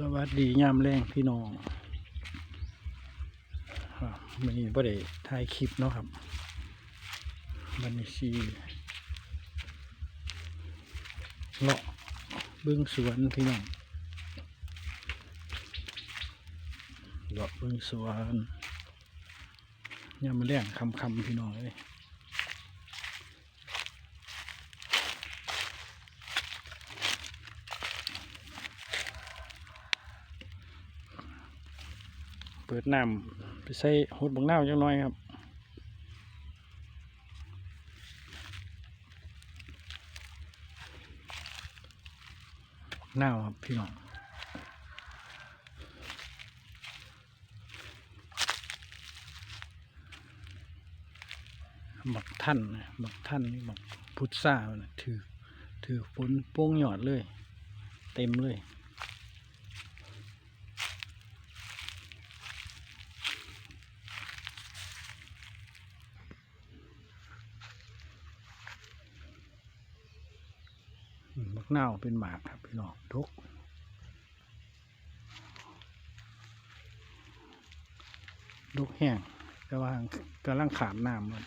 สวัสดียามแรงพี่น้องครับวันนี้บ่ได้ถ่ายคลิปเนาะครับบันนี้ชีเลาะเบื้องสวนพี่น้องเลาะเบื้องสวนยามแรงคำคำพี่น้องเลย ปิดน้ำไปใส่หดบังนาวจังน้อยครับนาวครับพี่น้องหมักท่านนะหมักท่านนี่หมักพุทธานะถือถือฝนโป้งหยอดเลย เต็มเลย มักเน่าเป็นหมากครับพี่น้องทุกลูกแห้งแต่ว่ากำลังขาดน้ำมัน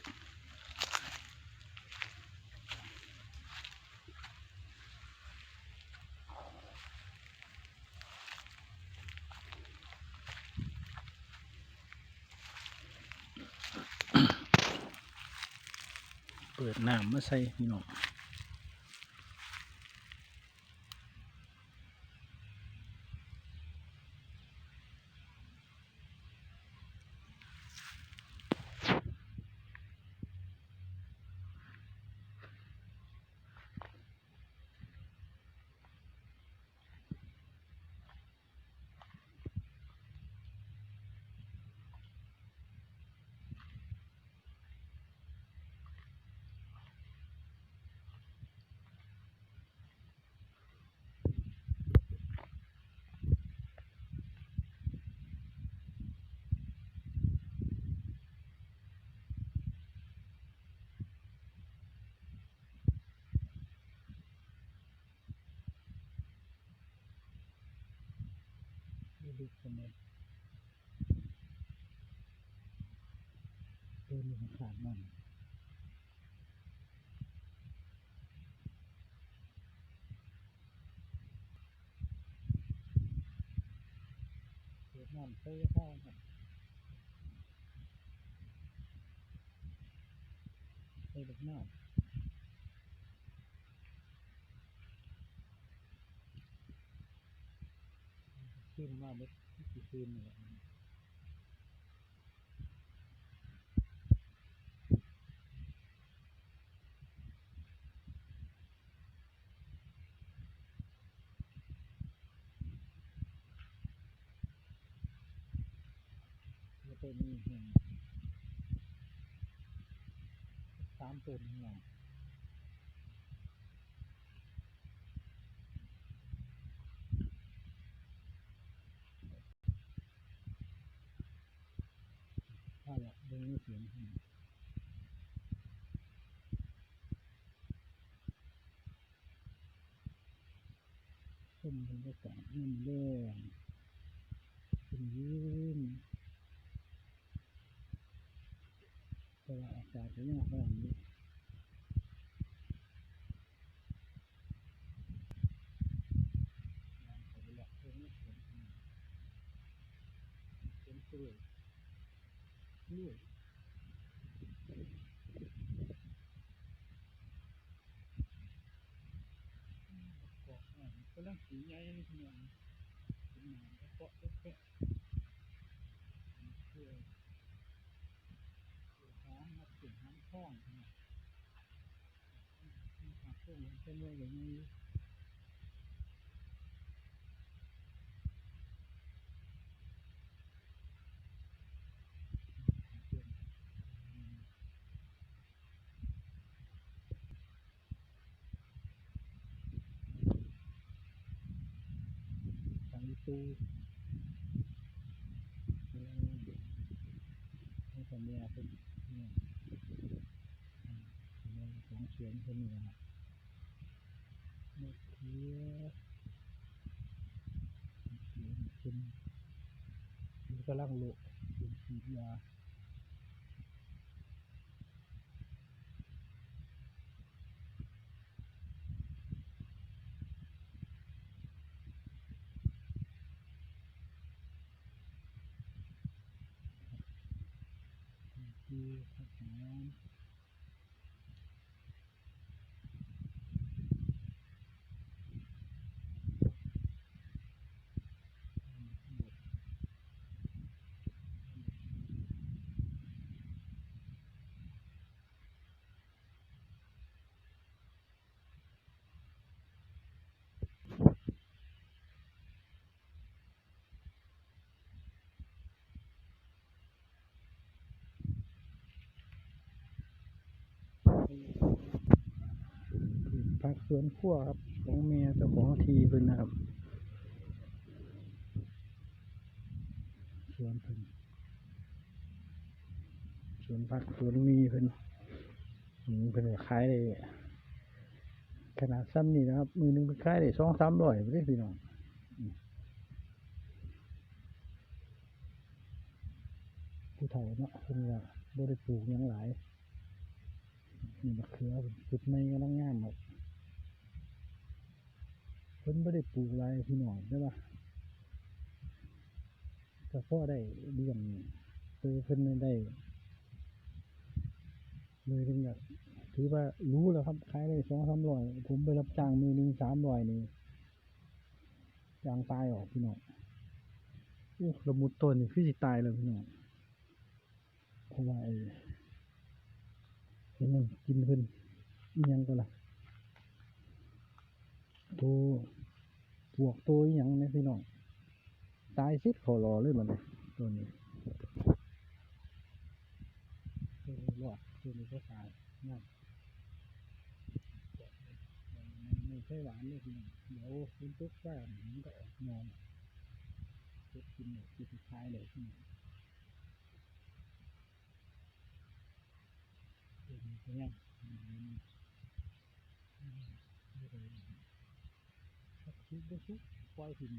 เปิดน้ำมาใส่พี่น้อง ดูทำไมเดินอยู่ข้างๆนั่นเกิดน้ำเต้เข้าครับเต้ลูกน้ำ นมาเมื่อกี่คืนนี่แหละแล้วตัวนี้เห็นสามตัวนี่ไงถ้า อยากเสียงขึ้นชมบรรยากาศนี่มันแดงเป็นยืนแต่ว่าอากาศจะยังร้อนอยู่เป็นตัวด้วยเก ก็ลังสีใหญ่ขนาดนี้เป็นหนามก็เกาะเป๊ะๆเพื่อน้ำเสียงน้ำคลองนะมีผักพวกมันเป็นเมืองอย่างนี้ทาง ตูให้คนเมียเป็นเนี่ยของเสียงคนนี้นะครับมะเขือมะเขือมันกำลังโลกเป็นสีดยา คือผักหอม ผักสวนครัวครับของเมียเจ้าของทีเพิ่นนะครับสวนเพิ่นสวนผักสวนมีเพิ่นอืมเพิ่นก็ขายได้ขนาดซ้ำนี่นะครับ มือหนึงเพิ่นขายได้สองสามร้อยไปเลยพี่น้องผู้เฒ่าเนาะเพิ่นก็บ่ได้ปลูกยังหลายนี่มะเขือจุดไม่กำลังงามครับ พิ่นบ่ได้ปลูกหลายพี่น้องใช่ปะก็พอได้เลี้ยงตัวเพิ่นได้เลยเพิ่นก็ถือว่ารู้แล้วครับขายได้สองสามร้อยผมไปรับจ้างมือหนึ่งสามร้อยนี่ยางตายออกพี่น้องโอ้ละมุดต้นนี่คือสิตายเลยพี่น้องเพราะว่าไอ้เห็นมันกินเพิ่นยังก็ล่ะตัว พวกตัวอย่างนี้พี่น้องตายซิดขอรอเลยมันตัวนี้ตัวนี้รอดตัวนี้ก็ตายนั่นไม่ใช่หวานเลยพี่น้องเดี๋ยวคุณตุ๊กแป้งมันก็ออกนอนเก็บกินเลยกินสุดท้ายเลยพี่น้องตัวนี้ก็ยั งอืมอืมไม่ได้ ชุบได้ชุบปล่อยทิ้ง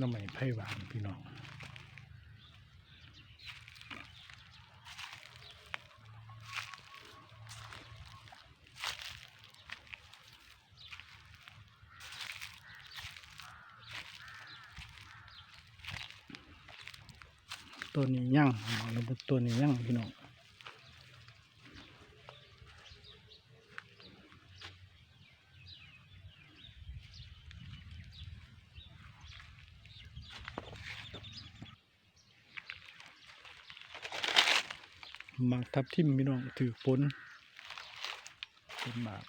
น้ำไหมไผ่หวานพี่น้องตัวนี้ยั่งเอาระบบตัวนี้ยั่งพี่น้อง ทับทิมพี่น้องถือผลเป็นหมาก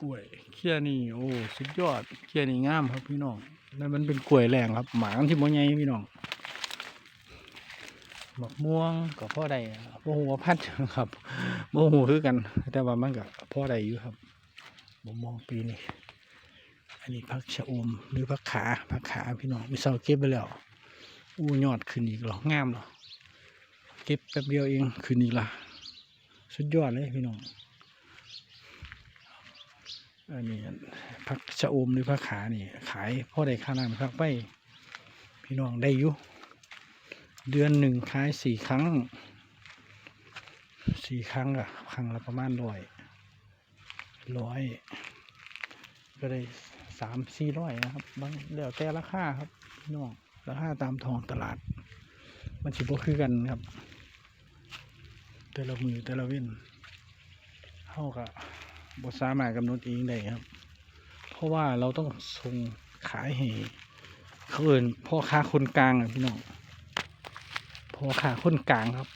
กล้วยเขี้ยนี่โอ้สุดยอดเขี้ยนี่งามครับพี่น้องนั่นมันเป็นกล้วยแรงครับ หมากที่บ่ใหญ่พี่น้องหมากม่วงก็พอได้บ่ฮู้ว่าพันธุ์หยังครับบ่ฮู้คือกัน แต่ว่ามันก็พอได้อยู่ครับบ่มองปีนี้อันนี้ผักชะอมหรือผักขาผักขาพี่น้องมีเสาเก็บไปแล้ว อู้ยอดขึ้นอีกหรองามหรอเก็บแป๊บเดียวเองขึ้นอีกละสุดยอดเลยพี่น้องอันนี้ผักชะอมหรือผักขานี่ ขายพ่อได้ค่าน้ำผักไป พี่น้องได้อยู่เดือนหนึ่งขายสี่ครั้งสี่ครั้งอะครั้งละประมาณร้อยร้อยก็ได้สามสี่ร้อยนะครับบางแล้วแต่ราคาครับ พี่น้อง ราคาตามทองตลาด มันสิบ่คือกันครับ แต่ละมือแต่ละเว้นเฮาก็บ่สามารถกำหนดเองได้ครับ เพราะว่าเราต้องส่งขายให้เขาเอินพ่อค้าคนกลางอะพี่น้องพ่อค้าคนกลางครับ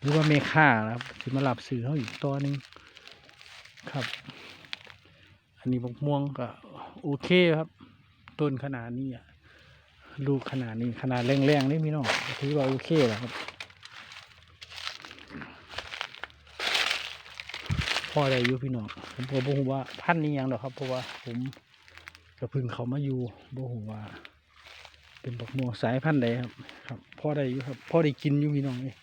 หรือว่าเมค่านะครับที่มารับซื้อเขาอีกตัวหนึงครับ อันนี้บกม่วงก็โอเคครับ ต้นขนาดนี้อะ ลูกขนาดนี้ขนาดแรงๆนี่พี่น้องถือว่าโอเคแล้วครับพ่อได้อยู่พี่น้องผมก็บ่ฮู้ว่าพันนี้ยังดอกครับ เพราะว่าผมก็เพึ่งเขามาอยู่บ่ฮู้ว่า เป็นบักม่วงสายพันธุ์ใดครับ ครับพ่อได้อยู่ครับพ่อได้กินอยู่พี่น้องนี่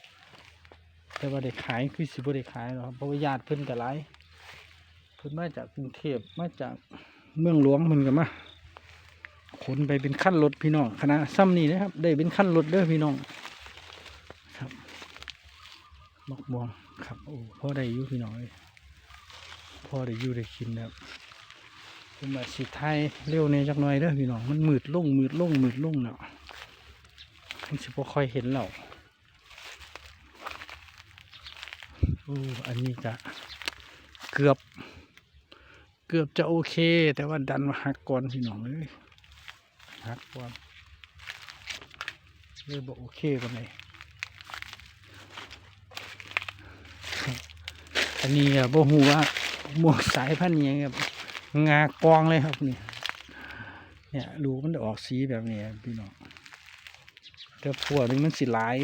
แต่ว่าได้ขายคือสิบ่ได้ขายหรอกครับเพราะว่าญาติเพิ่นก็หลายเพิ่นมาจากกรุงเทพมาจากเมืองหลวงเพิ่นก็มา ขนไปเป็นขั้นรถพี่น้องคณะซ้ำนี่นะครับ ได้เป็นขั้นรถเด้อพี่น้องครับบักม่วงครับโอ้พ่อได้อยู่พี่น้องเลยพอได้อยู่ได้กินนะครับผมมาสิไทยเร็วในจักหน่อยเด้อพี่น้องมันมืดลงมืดลงมืดลุ่งเนาะมันสิบ่ค่อยเห็นเราโอ้อันนี้จะเกือบ เกือบจะโอเค แต่ว่าดันมาหักก่อนพี่น้องเลย หักก่อนเลยบอกโอเคกันเลยอันนี้อะบ่ฮู้ว่าหมวกสายพันธุ์นี้ครับงากองเลยครับนี่เนี่ยดูมันออกสีแบบนี้ครับพี่น้องแต่พวกนี้มันสิหลาย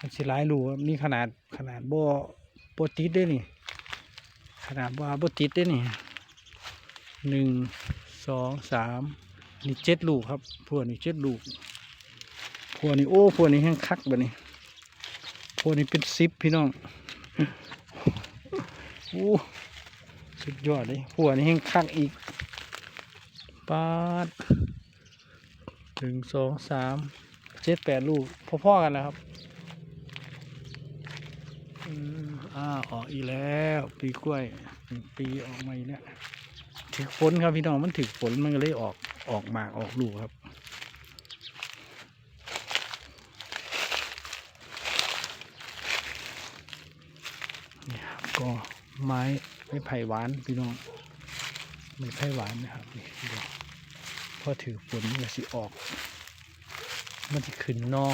มันสิหลายรูนี่ขนาดขนาดบ่บ่ติดได้นี่ ขนาดบ่บ่ติดได้นี่หนึ่งสองสาม นี่เจ็ดลูกครับพวกนี้เจ็ดลูกพวกนี้โอ้พวกนี้แห้งคักแบบนี้พวกนี้เป็นสิบพี่น้องโอ้สุดยอดเลยหัวนี่แห้งคักอีกปาดหนึ่งสองสามเจ็ดแปดลูกพ่อๆกันแล้วครับอืมอ้าออกอีกแล้วปีกล้วยปีออกมาอีกแล้วถึกฝนครับพี่น้องมันถึกฝนมันก็เลยออก ออกหมากออกลูกครับ นี่ครับก็ไม้ไม้ไผ่หวานพี่น้องไม้ไผ่หวานนะครับนี่พ่องพอถือฝนมันสิออก มันจะขึ้นนอ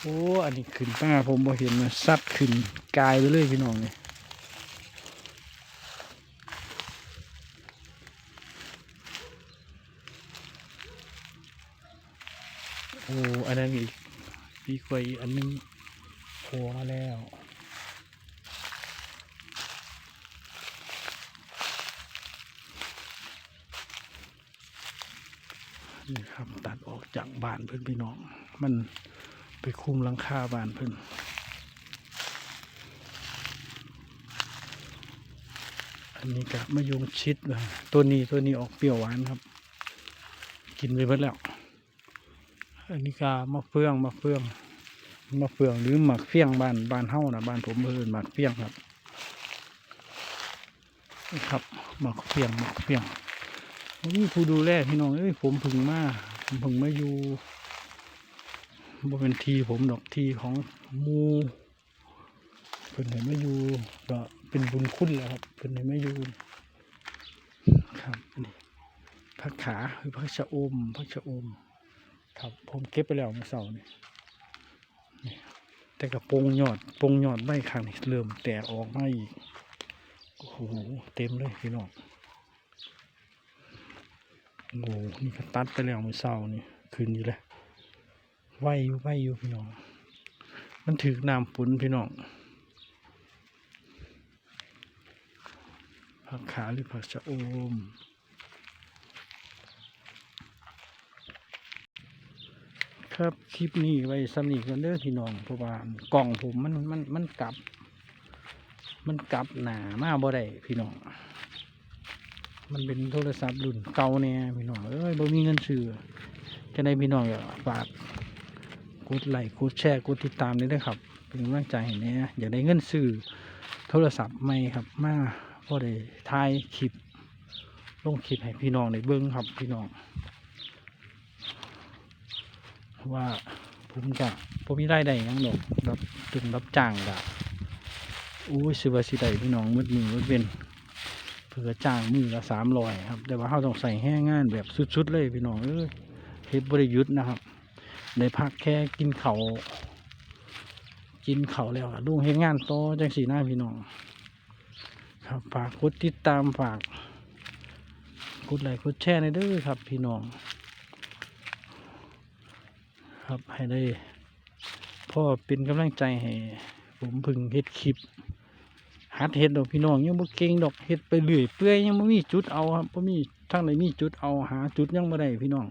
โอ้ อันนี้ขึ้นป้าผมบ่เห็นมันซัดขึ้นกายไปเลยพี่น้องเลยโอ้อันนั้นอีก ปีกล้วยอันนึงโผล่มาแล้วนี่ครับตัดออกจากบ้านเพื่อนพี่น้อง มันไปคุมหลังคาบ้านเพื่อนอันนี้ก็มะยงชิดนะตัวนี้ตัวนี้ออกเปรี้ยวหวานครับ กินไปเบิดแล้ว อันนี้ก็มะเฟืองมะเฟืองมะเฟืองหรือหมักเฟี้ยงบ้านบ้านเฮ้านะบ้านผมเพิ่นหมักเฟี้ยงครับนี่ครับหมักเฟี้ยงหมักเฟี้ยงนี่ผู้ดูแลพี่น้องเอ้ยผมพึงมาผมพึงมาอยู่บ่เป็นทีผมดอกทีของมูเพิ่นให้มาอยู่ก็เป็นบุญคุณแหล้วครับเพิ่นให้มาอยู่ครับนนี้ผักขาคือผักชะอมผักชะอม ครับ ผมเก็บไปแล้วเมื่อเสาร์นี่นี่แต่กระโปรงยอดโปรงยอดใบข้างนี่เริ่มแตกออกมาอีกโอ้โหเต็มเลยพี่น้องโอ้โหนี่ก็ตัดไปแล้วเมื่อเช้านี่คืนนี้แหละไหวอยู่ไหวอยู่พี่น้อง มันถือน้ำฝนพี่น้องผักขาหรือผักชะอม ครับคลิปนี้ไว้สำนีกันเด้อพี่น้องเพราะว่ากล่องผมมันมันมันกลับ มันกลับหนามาบ่ได้พี่น้องมันเป็นโทรศัพท์รุ่นเก่าเนี่ยพี่น้องเอ้ยบ่มีเงินซื้อจะได้พี่น้องอย่าฝากกดไลค์กดแชร์กดติดตามด้วยนะครับ เป็นกำลังใจให้แหน่อยากได้เงินซื้อโทรศัพท์ใหม่ครับมาพอได้ถ่ายคลิปลงคลิปให้พี่น้องได้เบิ่งครับพี่น้อง ว่าผมจะผมมีรายได้ยังดอกรับถึงรับจ้างกะอู้ยสิวสิได้พี่น้องมืดมือมืดเว้นเพื่อจ้างมือละสามร้อยครับ แต่ว่าเขาต้องใส่แห้งงานแบบสุดๆเลยพี่น้องเอ้ยเฮ็ดบริยุทธ์นะครับในพักแค่กินเขากินเขาแล้วลุงเฮ็ดงานโตจังสีหน้าพี่น้องครับฝากกดติดตามฝากกดไลค์กดแชร์ในเด้อครับ พี่น้อง ครับ ให้ได้พ่อเป็นกำลังใจให้ผมพึงเฮ็ดคลิปหัดเฮ็ดดอกพี่น้องยังบ่เก่งดอกเฮ็ดไปเรื่อยเปื่อยยังบ่มีจุดเอาครับบ่มีทางไหนมีจุดเอาหาจุดยังบ่ได้พี่น้อง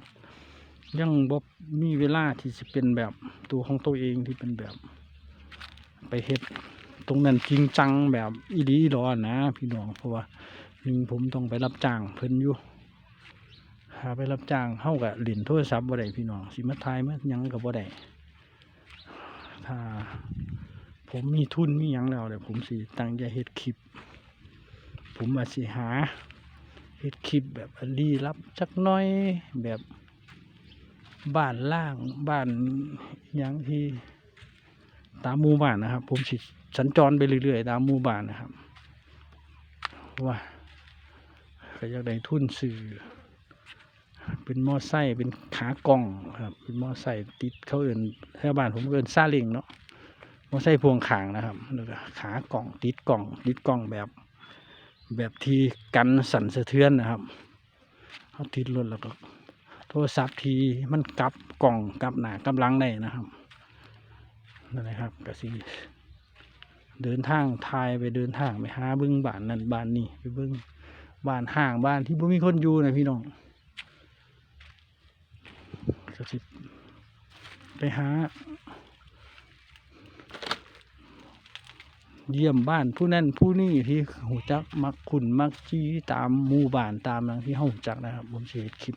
ยังบ่มีเวลาที่จะเป็นแบบตัวของตัวเองที่เป็นแบบ ไปเฮ็ดตรงนั้นจริงจังแบบอีดีอีหลอนะ พี่น้องเพราะว่าหนึ่งผมต้องไปรับจ้างเพิ่นอยู่ หาไปรับจ้างเฮากับเล่นโทรศัพท์บ่ได้พี่น้องสิมาถ่ายมายังก็บ่ได้ถ้าผมมีทุนมียังแล้วเดี๋ยวผมสิตั้งใจเฮ็ดคลิป ผมอาจสิหาเฮ็ดคลิปแบบอันลี้ลับจักน้อยแบบบ้านล่างบ้านยังที่ตามหมู่บ้านนะครับ ผมสิสัญจรไปเรื่อยๆตามหมู่บ้านนะครับว่าก็อยากได้ทุนสื่อ เป็นมอไซค์เป็นขากล่องครับเป็นมอไซค์ติดเขาเอื่นแถวบ้านผมเอื่นซาเลิงเนาะมอไซค์พวงขางนะครับแล้วก็ขากล่องติดกล่องติดกล่องแบบ แบบที่กันสั่นสะเทือนนะครับเขาติดรถแล้วก็โทรศัพท์ทีมันกลับกล่องกลับหนากลับหลังได้นะครับนั่นแหละครับก็สิเดินทางทายไปเดินทางไปหาเบิ้งบ้านนั่นบ้านนี่ไปเบิ้งบ้านห่างบ้านที่บ่มีคนอยู่นะพี่น้อง ก็สิไปหา เยี่ยมบ้านผู้นั่นผู้นี่ที่หูจักมักขุนมักจี้ตามหมู่บ้านตามหลังที่เฮารู้จักนะครับ ผมเฮ็ดคลิป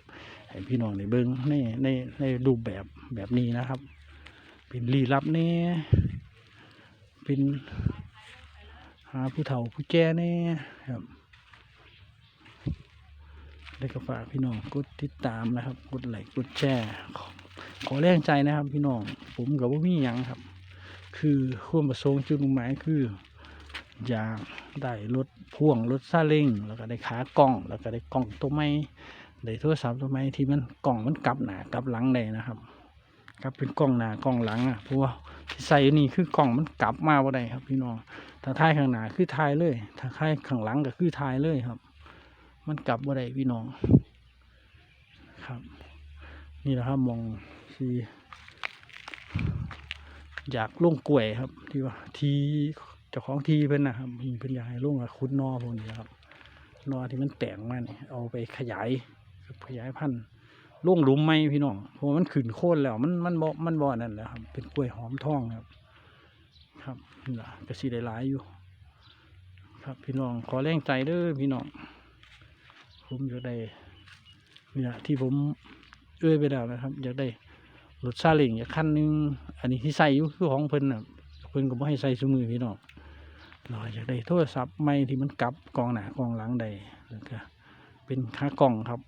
ให้พี่น้องได้เบิ่งในในในรูปแบบแบบนี้นะครับ เป็นลี้ลับแน่เป็นหาผู้เฒ่าผู้แก่แน่ครับ แล้วก็ฝากพี่น้องกดติดตามนะครับ กดไลค์กดแชร์ขอแรงใจนะครับ พี่น้องผมกับว่ามียังครับ คือความประสงค์จุดมุ่งหมายคือ อยากได้รถพ่วงรถซาเล้งแล้วก็ได้ขากล้อง แล้วก็ได้กล้องตัวใหม่ได้โทรศัพท์ตัวใหม่ที่มันกล้องมันกลับหนากลับหลังได้นะครับครับเป็นกล้องหน้ากล้องหลังอะเพราะว่าที่ใส่อยู่นี่คือกล้องมันกลับมาบ่ได้ครับ พี่น้องถ้าถ่ายข้างหน้าคือถ่ายเลย ถ้าถ่ายข้างหลังก็คือถ่ายเลยครับ มันกลับบ่ได้พี่น้องครับ นี่แหละครับมองที่อยากล่งกล้วยครับ ที่ว่าทีเจ้าของทีเพิ่นนะครับเพิ่นอยากให้ลงกับคุดนอพวกนี้ครับนอที่มันแตกมาเนี่ยเอาไปขยายขยายพันธุ์ล่งหลุมไหมพี่น้องเพราะมันขึ้นโค่นแล้ว มันมันบ่มันบ่อนั่นแหละครับ เป็นกล้วยหอมทองครับ ครับนี่แหละกระสีหลายอยู่ ครับพี่น้องขอแรงใจเด้อพี่น้อง ผมอยากได้เนี่ยที่ผมเอื้อยไปแล้วนะครับ อยากได้รถซาเล้งอยากคันหนึงอันนี้ที่ใส่อยู่คือของเพิ่นน่ะเพิ่นก็บ่ให้ใส่ซุมือพี่น้องเราอยากได้โทรศัพท์ใหม่ที่มันกลับกองหน้ากองหลังได้แล้วก็เป็นขากล่องครับ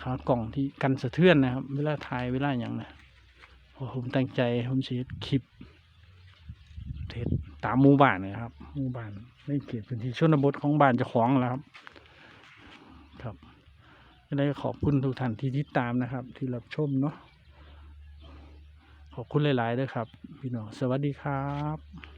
ขากล่องที่กันสะเทือนนะครับ เวลาถ่ายเวลาอย่างนะพราะผมตั้งใจผมเสียคลิปเทศตามหมู่บ้านนะครับหมู่บ้านในเขตพื้นที่ชนบทของบ้านเจ้าของแล้วครับ ครับก็ได้ขอบคุณทุกท่านที่ติดตามนะครับ ที่รับชมเนาะขอบคุณหลายๆด้วยครับ พี่น้องสวัสดีครับ